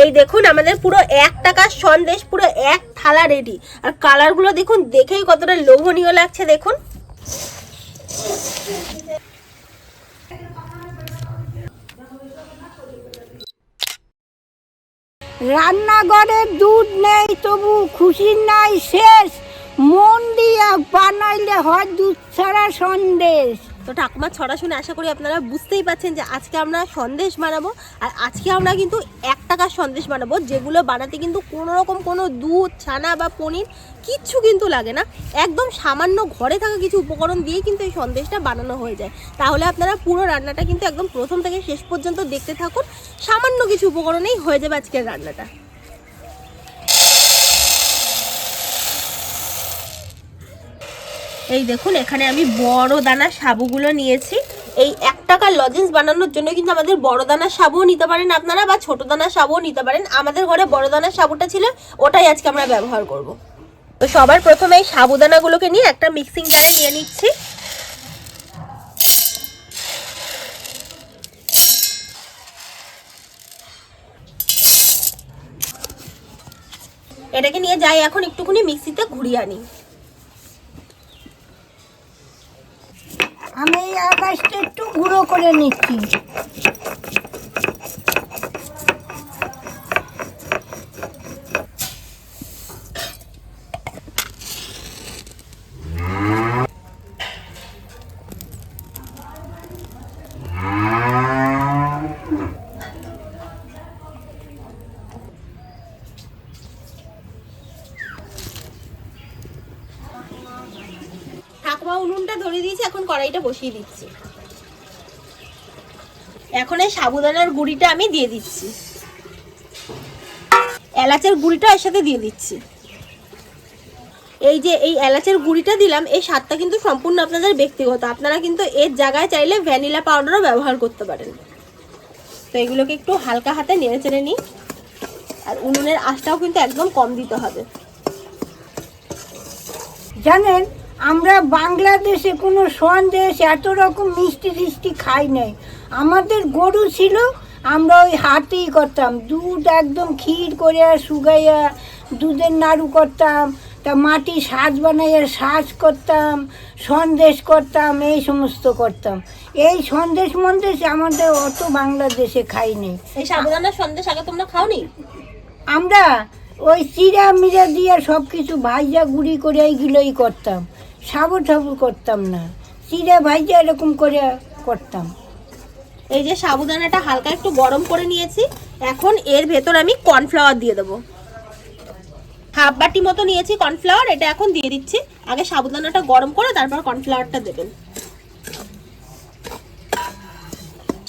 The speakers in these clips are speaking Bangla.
এই দেখুন, আমাদের পুরো এক টাকার সন্দেশ, পুরো এক থালা রেডি আর কালারগুলো দেখুন, দেখেই কতটা লোভনীয় লাগছে, দেখুন। রান্নাঘরে দুধ নেই, তবু খুশির নাই শেষ। মন দিয়া বানাইলে হয় দুধ ছাড়া সন্দেশ। তো ঠাকুমার ছড়া শুনে আশা করি আপনারা বুঝতেই পাচ্ছেন যে আজকে আমরা সন্দেশ বানাবো। আর আজকে আমরা কিন্তু এক টাকার সন্দেশ বানাবো, যেগুলো বানাতে কিন্তু কোনো রকম কোনো দুধ, ছানা বা পনির কিচ্ছু কিন্তু লাগে না। একদম সামান্য ঘরে থাকা কিছু উপকরণ দিয়ে কিন্তু এই সন্দেশটা বানানো হয়ে যায়। তাহলে আপনারা পুরো রান্নাটা কিন্তু একদম প্রথম থেকে শেষ পর্যন্ত দেখতে থাকুন। সামান্য কিছু উপকরণেই হয়ে যাবে আজকের রান্নাটা। এই দেখুন, এখানে আমি বড় দানা সাবুগুলো নিয়েছি। এই এক টাকার লজেন্স বানানোর জন্য কিন্তু আমাদের বড় দানার সাবুও নিতে পারেন আপনারা বা ছোট দানা সাবুও নিতে পারেন। আমাদের ঘরে বড় দানার সাবুটা ছিল, ওটাই আজকে আমরা ব্যবহার করব। তো সবার প্রথমে এই সাবুদানাগুলোকে নিয়ে একটা মিক্সিং জারে নিয়ে নিচ্ছি। এটাকে নিয়ে যাই এখন একটুখানি মিক্সিতে ঘুরিয়ে আনি। আমি এই আকাশটা একটু গুঁড়ো করে নিচ্ছি ঠাকুমা উনুনটা ধরিয়ে দিয়েছি এখন কড়াইটা বসিয়ে দিচ্ছি। এখন এই সাবুদানার গুঁড়িটা আমি দিয়ে দিচ্ছি। এলাচের গুঁড়িটা এর সাথে দিয়ে দিচ্ছি। এই যে এই এলাচের গুঁড়িটা দিলাম, এই স্বাদটা কিন্তু সম্পূর্ণ আপনাদের ব্যক্তিগত। আপনারা কিন্তু এর জায়গায় চাইলে ভ্যানিলা পাউডারও ব্যবহার করতে পারেন। তো এগুলোকে একটু হালকা হাতে নেড়ে চেড়ে নিই। আর উনুনের আঁচটাও কিন্তু একদম কম দিতে হবে। জানেন আমরা বাংলাদেশে কোনো সন্দেশ এত রকম মিষ্টি টিষ্টি খাই নাই। আমাদের গরু ছিল আমরা ওই হাতেই করতাম। দুধ একদম ক্ষীর করে শুকাইয়া দুধের নাড়ু করতাম তা মাটি সাজ বানাইয়া সাজ করতাম সন্দেশ করতাম এই সমস্ত করতাম। এই সন্দেশ মন্দেশ আমাদের অত বাংলাদেশে খাই নাই। এই সন্দেশ আগে তোমরা খাওনি? আমরা ওই চিরা মিরা দিয়ে সব কিছু ভাইজা গুঁড়ি করে এইগুলোই করতাম। সাবু ঠাবু করতাম না। চিরা ভাইজা এরকম করে করতাম। এই যে সাবুদানাটা হালকা একটু গরম করে নিয়েছি, এখন এর ভেতর আমি কর্নফ্লাওয়ার দিয়ে দেবো। হাফ বাটি মতো নিয়েছি কর্নফ্লাওয়ার, এটা এখন দিয়ে দিচ্ছি। আগে সাবুদানাটা গরম করে তারপর কর্নফ্লাওয়ারটা দেবেন।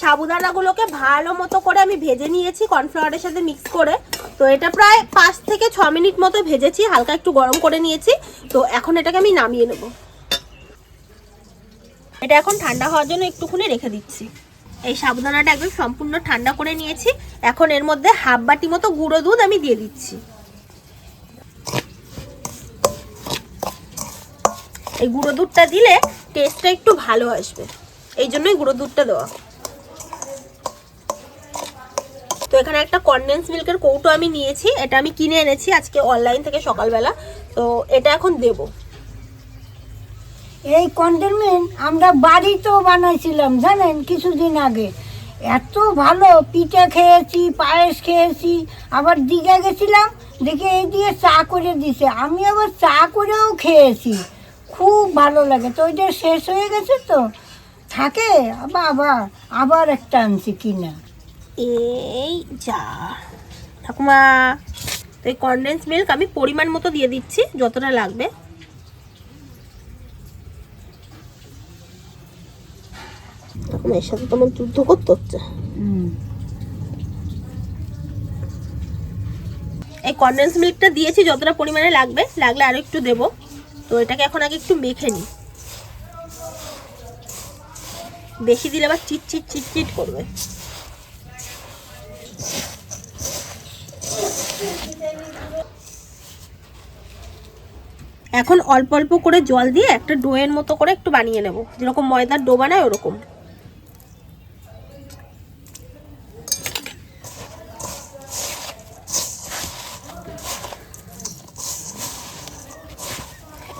সাবুদানাগুলোকে ভালো মতো করে আমি ভেজে নিয়েছি, কর্নফ্লাওয়ারের সাথে মিক্স করে। তো এটা প্রায় পাঁচ থেকে ছ মিনিট মতো ভেজেছি, হালকা একটু গরম করে নিয়েছি। তো এখন এটাকে আমি নামিয়ে নেব। এটা এখন ঠান্ডা হওয়ার জন্য একটুখানি রেখে দিচ্ছি। এই সাবুদানাটা একদম সম্পূর্ণ ঠান্ডা করে নিয়েছি। এখন এর মধ্যে হাফ বাটি মতো গুঁড়ো দুধ আমি দিয়ে দিচ্ছি। এই গুঁড়ো দুধটা দিলে টেস্টটা একটু ভালো আসবে। এই জন্যই গুঁড়ো দুধটা দেওয়া। তো এখানে একটা কনডেন্স মিল্কের কৌটো আমি নিয়েছি, এটা আমি কিনে এনেছি আজকে অনলাইন থেকে সকালবেলা। তো এটা এখন দেব। এই কন্টেনমেন্ট আমরা বাড়িতেও বানাইছিলাম, জানেন, কিছুদিন আগে। এত ভালো, পিঠা খেয়েছি, পায়েস খেয়েছি, আবার দীঘা গেছিলাম, দেখে এই দিয়ে চা করে দিছে। আমি আবার চা করেও খেয়েছি, খুব ভালো লাগে। তো ওইটা শেষ হয়ে গেছে তো? থাকে? আবার আবার আবার একটা আনছি কিনা। এই যা। ঠাকুমা তো এই কনডেন্স মিল্ক আমি পরিমাণ মতো দিয়ে দিচ্ছি যতটা লাগবে। এর সাথে তোমার যুদ্ধ করতে হচ্ছে। এই কনডেন্স মিল্কটা দিয়েছি যতটা পরিমাণে লাগবে লাগলে আরও একটু দেব। তো এটাকে এখন আগে একটু মেখে নিই। বেশি দিলে আবার চিট চিট চিট চিট করবে। এখন অল্প অল্প করে জল দিয়ে একটা ডোয়ের মতো করে একটু বানিয়ে নেব। যেরকম ময়দার ডো বানায় ওরকম।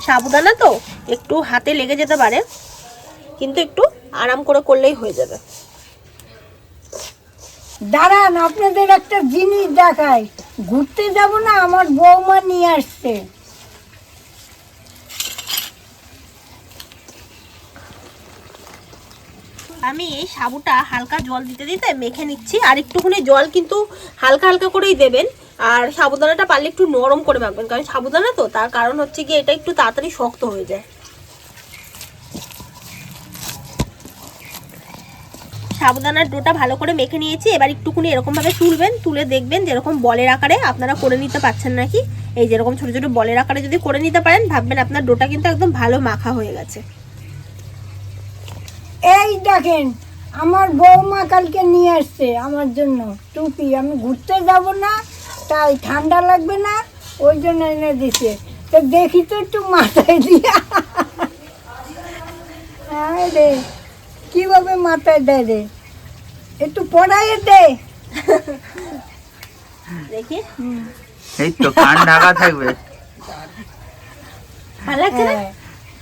সাবুদানা তো একটু হাতে লেগে যেতে পারে, কিন্তু একটু আরাম করে করলেই হয়ে যাবে। দাঁড়ান, আপনাদের একটা জিনিস দেখায় ঘুরতে যাব না, আমার বৌমা নিয়ে আসছে। আমি এই সাবুটা হালকা জল দিতে দিতে মেখে নিচ্ছি, আর একটুখানি জল কিন্তু হালকা হালকা করেই দেবেন। আর সাবুদানাটা পারলে একটু নরম করে মাখবেন, কারণ সাবুদানা তো, তার কারণ হচ্ছে গিয়ে এটা একটু তাড়াতাড়ি শক্ত হয়ে যায়। সাবুদানার ডোটা ভালো করে মেখে নিয়েছি, এবার একটুখানি এরকমভাবে তুলবেন, তুলে দেখবেন যেরকম বলের আকারে আপনারা করে নিতে পারছেন নাকি। এই যেরকম ছোটো ছোটো বলের আকারে যদি করে নিতে পারেন, ভাববেন আপনার ডোটা কিন্তু একদম ভালো মাখা হয়ে গেছে। এই দেখেন আমার বৌমা কালকে নিয়ে আসছে আমার জন্য। টুপি আমি ঘুরতে যাব না তাই ঠান্ডা লাগবে না ওই জন্য এনে দিছে। তো দেখি তো একটু মাথায় দিয়া। হ্যাঁ রে কীভাবে মাথায় দেয় রে? একটু পড়াইয়ে দে। দেখি। এই তো কান ঢাকা থাকবে। হ্যাঁ,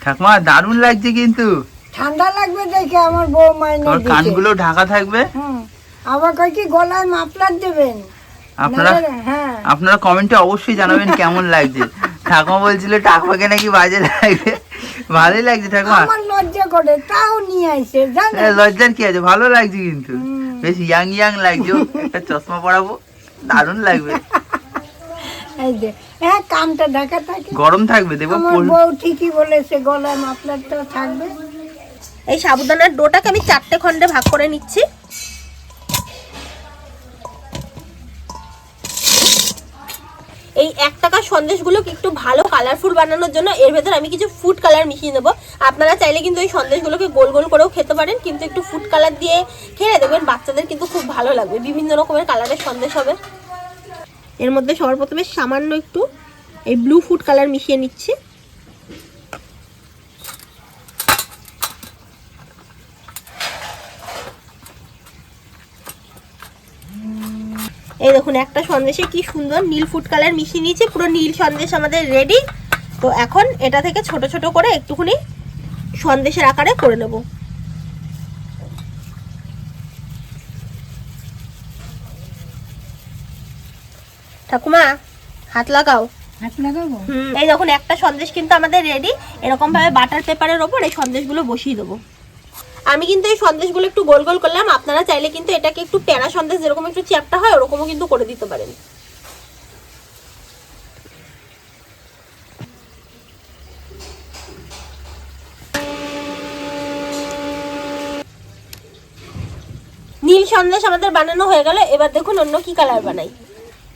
ঠাকুমা দারুণ লাগছে কিন্তু। ঠান্ডা লাগবে দেখে আমার বৌমা এনে তোমার কানগুলো ঢাকা থাকবে? আবার কয় কি গলায় মাফলার দেবেন? আপনারা হ্যাঁ। আপনারা কমেন্টে অবশ্যই জানাবেন কেমন লাগছে। ঠাকুমা বলছিল টাকুমাকে নাকি বাজে লাগবে ভালোই লাগছে ঠাকুমা। আমার লজ্জা করে তাও নিয়ে আইছে জানেন? লজ্জার কি আছে? ভালো লাগছে কিন্তু। বেশ ইয়াং ইয়াং লাগছে একটা চশমা পরাবো দারুণ লাগবে। এই যে হ্যাঁ কানটা ঢাকা থাকে। গরম থাকবে দেখব বউ ঠিকই বলেছে গলায় মাফলারটা থাকবে। এই সাবুদানার ডোটাকে আমি চারটে খণ্ডে ভাগ করে নিচ্ছি। এই এক টাকার সন্দেশগুলোকে একটু ভালো কালারফুল বানানোর জন্য এর ভেতর আমি কিছু ফুড কালার মিশিয়ে নেব। আপনারা চাইলে কিন্তু এই সন্দেশগুলোকে গোল গোল করেও খেতে পারেন, কিন্তু একটু ফুড কালার দিয়ে খেলে দেখবেন বাচ্চাদের কিন্তু খুব ভালো লাগবে। বিভিন্ন রকমের কালারের সন্দেশ হবে। এর মধ্যে সর্বপ্রথমে সামান্য একটু এই ব্লু ফুড কালার মিশিয়ে নিচ্ছি। দেখুন একটা সন্দেশে কি সুন্দর নীল ফুড কালার মিশিয়ে নিয়েছি পুরো নীল সন্দেশ আমাদের রেডি তো এখন এটা থেকে ছোট ছোট করে একটুখানি সন্দেশের আকারে করে নেব। ঠাকুমা হাত লাগাও। এই দেখুন একটা সন্দেশ কিন্তু আমাদের রেডি এরকম ভাবে বাটার পেপারের ওপর এই সন্দেশগুলো বসিয়ে দেবো। আমি কিন্তু এই সন্দেশগুলো একটু গোল গোল করলাম। আপনারা চাইলে কিন্তু এটাকে একটু প্যারা সন্দেশ যেরকম একটু চ্যাপটা হয়, ওরকমও কিন্তু করে দিতে পারেন। নীল সন্দেশ আমাদের বানানো হয়ে গেল। এবার দেখুন অন্য কি কালার বানাই।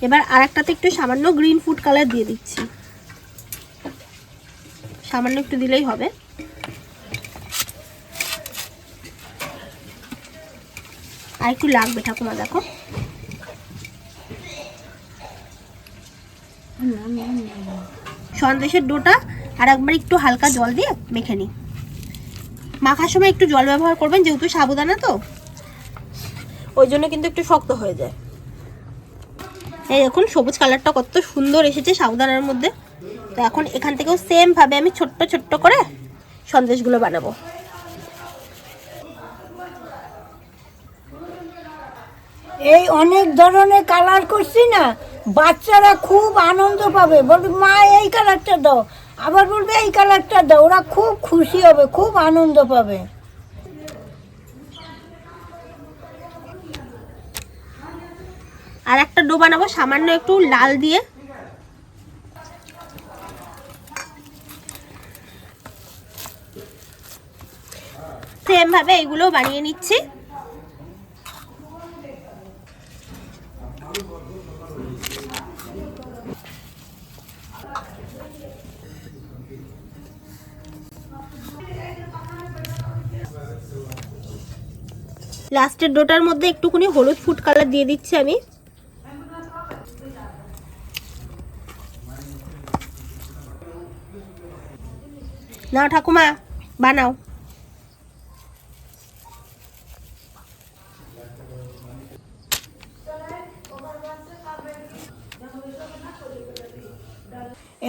এবার আর একটাতে একটু সামান্য গ্রিন ফুড কালার দিয়ে দিচ্ছি। সামান্য একটু দিলেই হবে। আর একটু লাগবে ঠাকুমা, দেখো। সন্দেশের ডোটা আর একবার একটু হালকা জল দিয়ে মেখে নিই। মাখার সময় একটু জল ব্যবহার করবেন, যেহেতু সাবুদানা তো। ওই জন্য কিন্তু একটু শক্ত হয়ে যায়। এই দেখুন, সবুজ কালারটা কত সুন্দর এসেছে সাবুদানার মধ্যে। তো এখন এখান থেকেও সেম ভাবে আমি ছোট্ট ছোট্ট করে সন্দেশগুলো বানাবো। এই অনেক ধরনের কালার করছি না, বাচ্চারা খুব আনন্দ পাবে। বলবে, মা, এই কালারটা দাও। আবার বলবে, এই কালারটা দাও। ওরা খুব খুশি হবে, খুব আনন্দ পাবে। আর একটা ডো বানাবো, সামান্য একটু লাল দিয়ে। সেম ভাবে এগুলো বানিয়ে নিচ্ছি। লাস্টের ডোটার মধ্যে একটুখানি হলুদ ফুড কালার দিয়ে দিচ্ছি আমি। না ঠাকুমা বানাও।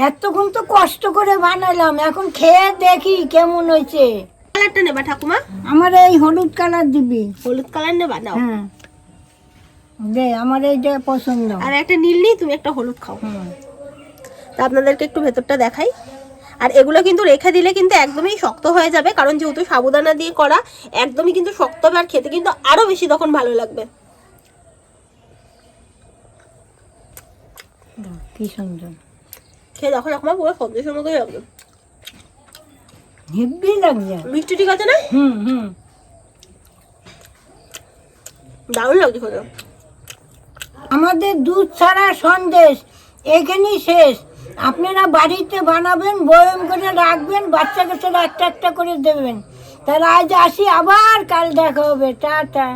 এতক্ষণ তো কষ্ট করে বানালাম এখন খেয়ে দেখি কেমন হয়েছে। কালারটা নেবা ঠাকুমা। আমার এই হলুদ কালার দিবি। হলুদ কালার নেবা নাও। হ্যাঁ। দে আমার এইটা পছন্দ। আর একটা নীল নিই তুমি একটা হলুদ খাও। তা আপনাদেরকে একটু ভেতরটা দেখাই। আর এগুলো কিন্তু রেখে দিলে কিন্তু একদমই শক্ত হয়ে যাবে কারণ যেহেতু সাবুদানা দিয়ে করা একদমই কিন্তু শক্ত হবে আর খেতে কিন্তু আরও বেশি তখন ভালো লাগবে। দাও, কি সুন্দর। খেয়ে দেখো ঠাকুমা পুরো সন্দেশের মতোই লাগবে হেব্বি লাগছে মিষ্টি ঠিক আছে না? হুম হুম। দারুণ লাগছে খেতে। আমাদের দুধ ছাড়া সন্দেশ এখানেই শেষ। আপনারা বাড়িতে বানাবেন বয়ম করে রাখবেন বাচ্চা কাচ্চারা একটা একটা করে দেবেন। তাহলে আজ আসি আবার কাল দেখা হবে। টাটা।